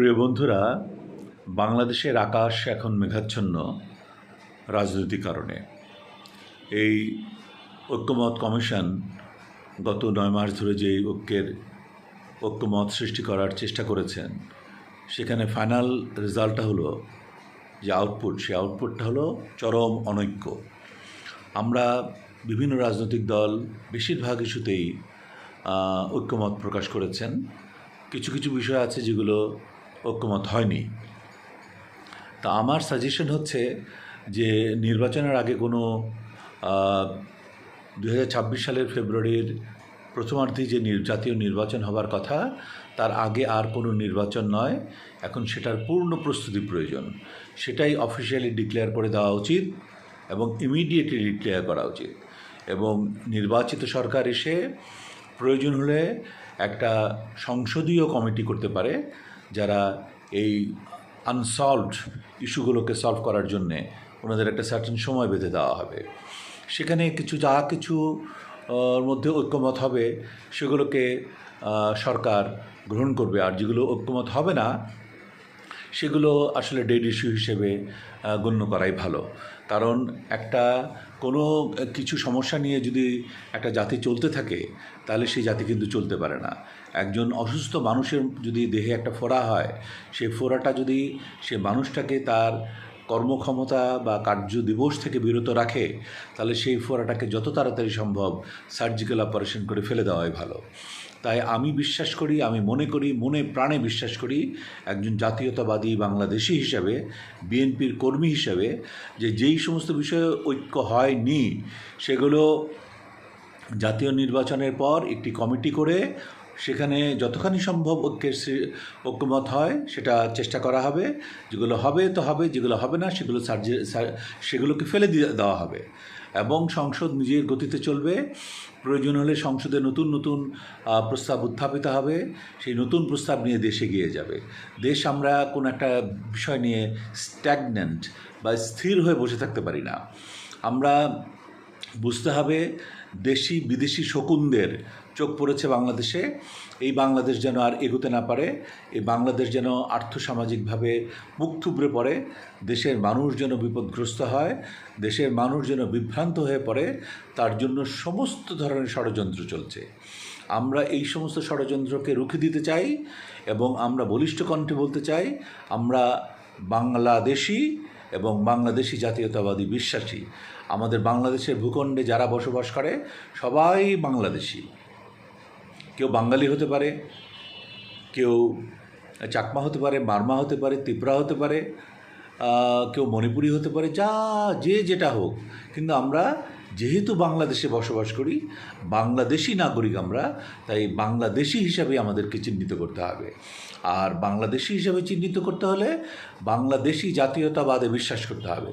প্রিয় বন্ধুরা, বাংলাদেশের আকাশ এখন মেঘাচ্ছন্ন রাজনৈতিক কারণে। এই ঐক্যমত কমিশন গত নয় মাস ধরে যে ঐক্যের ঐক্যমত সৃষ্টি করার চেষ্টা করেছেন, সেখানে ফাইনাল রেজাল্টটা হলো যে আউটপুট, সেই আউটপুটটা হলো চরম অনৈক্য। আমরা বিভিন্ন রাজনৈতিক দল বেশিরভাগ ইস্যুতেই ঐক্যমত প্রকাশ করেছেন। কিছু কিছু বিষয় আছে যেগুলো ঐক্যমত হয়নি। তা আমার সাজেশন হচ্ছে যে নির্বাচনের আগে কোনো দু হাজার ছাব্বিশ সালের ফেব্রুয়ারির প্রথমার্ধে যে জাতীয় নির্বাচন হবার কথা, তার আগে আর কোনো নির্বাচন নয়। এখন সেটার পূর্ণ প্রস্তুতি প্রয়োজন। সেটাই অফিসিয়ালি ডিক্লেয়ার করে দেওয়া উচিত এবং ইমিডিয়েটলি ডিক্লেয়ার করা উচিত। এবং নির্বাচিত সরকার এসে প্রয়োজন হলে একটা সংসদীয় কমিটি করতে পারে। যারা এই আনসলভড ইস্যুগুলোকে সলভ করার জন্যে ওনাদের একটা সার্টেন সময় বেঁধে দেওয়া হবে। সেখানে কিছু যা কিছু মধ্যে ঐক্যমত হবে, সেগুলোকে সরকার গ্রহণ করবে। আর যেগুলো ঐক্যমত হবে না সেগুলো আসলে ডেড ইস্যু হিসেবে গণ্য করাই ভালো। কারণ একটা কোনো কিছু সমস্যা নিয়ে যদি একটা জাতি চলতে থাকে, তাহলে সেই জাতি কিন্তু চলতে পারে না। একজন অসুস্থ মানুষের যদি দেহে একটা ফোড়া হয়, সেই ফোড়াটা যদি সে মানুষটাকে তার কর্মক্ষমতা বা কার্য দিবস থেকে বিরত রাখে, তাহলে সেই ফোড়াটাকে যত তাড়াতাড়ি সম্ভব সার্জিক্যাল অপারেশন করে ফেলে দেওয়াই ভালো। তাই আমি বিশ্বাস করি, আমি মনে করি, মনে প্রাণে বিশ্বাস করি একজন জাতীয়তাবাদী বাংলাদেশি হিসাবে, বিএনপির কর্মী হিসাবে যে যেই সমস্ত বিষয়ে ঐক্য হয়নি, সেগুলো জাতীয় নির্বাচনের পর একটি কমিটি করে সেখানে যতখানি সম্ভব ঐক্যের ঐক্যমত হয়, সেটা চেষ্টা করা হবে। যেগুলো হবে তো হবে, যেগুলো হবে না, সেগুলো সার্জে সেগুলোকে ফেলে দিয়ে দেওয়া হবে। এবং সংসদ নিজের গতিতে চলবে। প্রয়োজন হলে সংসদে নতুন নতুন প্রস্তাব উত্থাপিত হবে। সেই নতুন প্রস্তাব নিয়ে দেশে গিয়ে যাবে। দেশ আমরা কোনো একটা বিষয় নিয়ে স্ট্যাগনেন্ট বা স্থির হয়ে বসে থাকতে পারি না। আমরা বুঝতে হবে, দেশি, বিদেশি শকুনদের চোখ পড়েছে বাংলাদেশে। এই বাংলাদেশ যেন আর এগোতে না পারে, এই বাংলাদেশ যেন আর্থসামাজিকভাবে মুখ থুবড়ে পড়ে, দেশের মানুষ যেন বিপদগ্রস্ত হয়, দেশের মানুষ যেন বিভ্রান্ত হয়ে পড়ে, তার জন্য সমস্ত ধরনের ষড়যন্ত্র চলছে। আমরা এই সমস্ত ষড়যন্ত্রকে রুখে দিতে চাই এবং আমরা বলিষ্ঠ কণ্ঠে বলতে চাই, আমরা বাংলাদেশি এবং বাংলাদেশি জাতীয়তাবাদী বিশ্বাসী। আমাদের বাংলাদেশের ভূখণ্ডে যারা বসবাস করে, সবাই বাংলাদেশি। কেউ বাঙালি হতে পারে, কেউ চাকমা হতে পারে, মারমা হতে পারে, ত্রিপুরা হতে পারে কেউ মণিপুরি হতে পারে, যা, যে যেটা হোক। কিন্তু আমরা যেহেতু বাংলাদেশে বসবাস করি, বাংলাদেশি নাগরিক আমরা, তাই বাংলাদেশি হিসাবে আমাদেরকে চিহ্নিত করতে হবে। আর বাংলাদেশি হিসাবে চিহ্নিত করতে হলে বাংলাদেশি জাতীয়তাবাদে বিশ্বাস করতে হবে।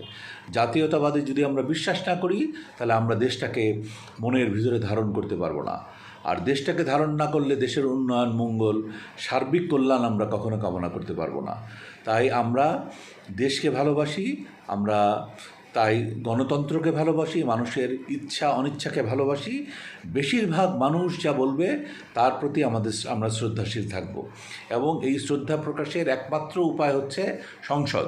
জাতীয়তাবাদে যদি আমরা বিশ্বাস না করি, তাহলে আমরা দেশটাকে মনের ভিতরে ধারণ করতে পারব না। আর দেশটাকে ধারণ না করলে দেশের উন্নয়ন, মঙ্গল, সার্বিক কল্যাণ আমরা কখনো কামনা করতে পারব না। তাই আমরা দেশকে ভালোবাসি, আমরা তাই গণতন্ত্রকে ভালোবাসি, মানুষের ইচ্ছা, অনিচ্ছাকে ভালোবাসি। বেশিরভাগ মানুষ যা বলবে, তার প্রতি আমাদের আমরা শ্রদ্ধাশীল থাকব। এবং এই শ্রদ্ধা প্রকাশের একমাত্র উপায় হচ্ছে সংসদ।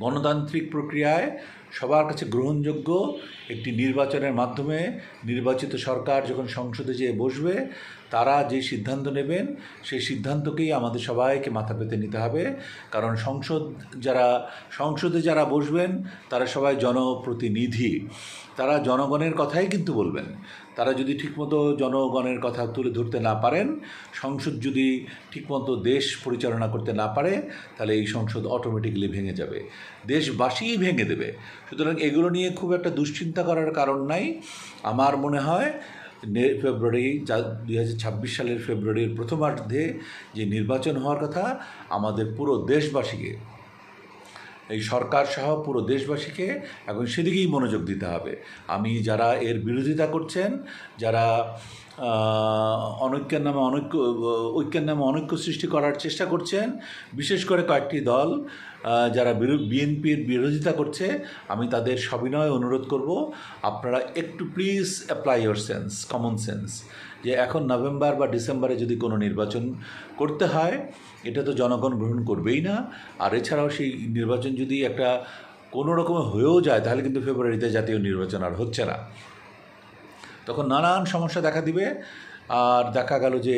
গণতান্ত্রিক প্রক্রিয়ায় সবার কাছে গ্রহণযোগ্য একটি নির্বাচনের মাধ্যমে নির্বাচিত সরকার যখন সংসদে যেয়ে বসবে, তারা যে সিদ্ধান্ত নেবেন, সেই সিদ্ধান্তকেই আমাদের সবাইকে মাথা পেতে নিতে হবে। কারণ সংসদ যারা, সংসদে যারা বসবেন, তারা সবাই জনপ্রতিনিধি। তারা জনগণের কথাই কিন্তু বলবেন। তারা যদি ঠিকমতো জনগণের কথা তুলে ধরতে না পারেন, সংসদ যদি ঠিকমতো দেশ পরিচালনা করতে না পারে, তাহলে এই সংসদ অটোমেটিক্যালি ভেঙে যাবে। দেশবাসীই ভেঙে দেবে। সুতরাং এগুলো নিয়ে খুব একটা দুশ্চিন্তা করার কারণ নাই। আমার মনে হয় ফেব্রুয়ারি, যা, দুই ছাব্বিশ সালের ফেব্রুয়ারির প্রথমার্ধে যে নির্বাচন হওয়ার কথা, আমাদের পুরো দেশবাসীকে এই সরকার সহ পুরো দেশবাসীকে এখন সেদিকেই মনোযোগ দিতে হবে। আমি যারা এর বিরোধিতা করছেন, যারা অনৈক্যের নামে অনৈক্য ঐক্যের নামে অনৈক্য সৃষ্টি করার চেষ্টা করছেন। বিশেষ করে কয়েকটি দল যারা বিএনপির বিরোধিতা করছে, আমি তাদের সবিনয় অনুরোধ করব, আপনারা একটু please apply your sense common sense যে এখন নভেম্বর বা ডিসেম্বরে যদি কোনো নির্বাচন করতে হয়, এটা তো জনগণ গ্রহণ করবেই না। আর এছাড়াও সেই নির্বাচন যদি একটা কোনো রকমে হয়েও যায়, তাহলে কিন্তু ফেব্রুয়ারিতে জাতীয় নির্বাচন আর হচ্ছে না। তখন নানান সমস্যা দেখা দিবে। আর দেখা গেল যে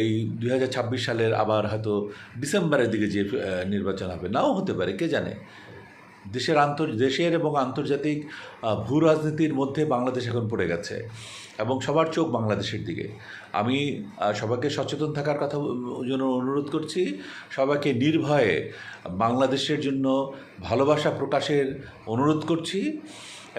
এই দুই হাজার ছাব্বিশ সালের আবার হয়তো ডিসেম্বরের দিকে যে নির্বাচন হবে, নাও হতে পারে, কে জানে? দেশের আন্তর, দেশের এবং আন্তর্জাতিক ভূ রাজনীতির মধ্যে বাংলাদেশ এখন পড়ে গেছে এবং সবার চোখ বাংলাদেশের দিকে। আমি সবাইকে সচেতন থাকার কথা জন্য অনুরোধ করছি, সবাইকে নির্ভয়ে বাংলাদেশের জন্য ভালোবাসা প্রকাশের অনুরোধ করছি।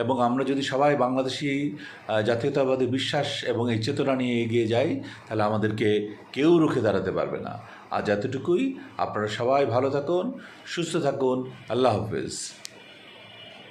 এবং আমরা যদি সবাই বাংলাদেশি জাতীয়তাবাদী বিশ্বাস এবং এই চেতনা নিয়ে এগিয়ে যাই, তাহলে আমাদেরকে কেউ রুখে দাঁড়াতে পারবে না। আর যতটুকুই আপনারা সবাই ভালো থাকুন, সুস্থ থাকুন। আল্লাহ হাফেজ।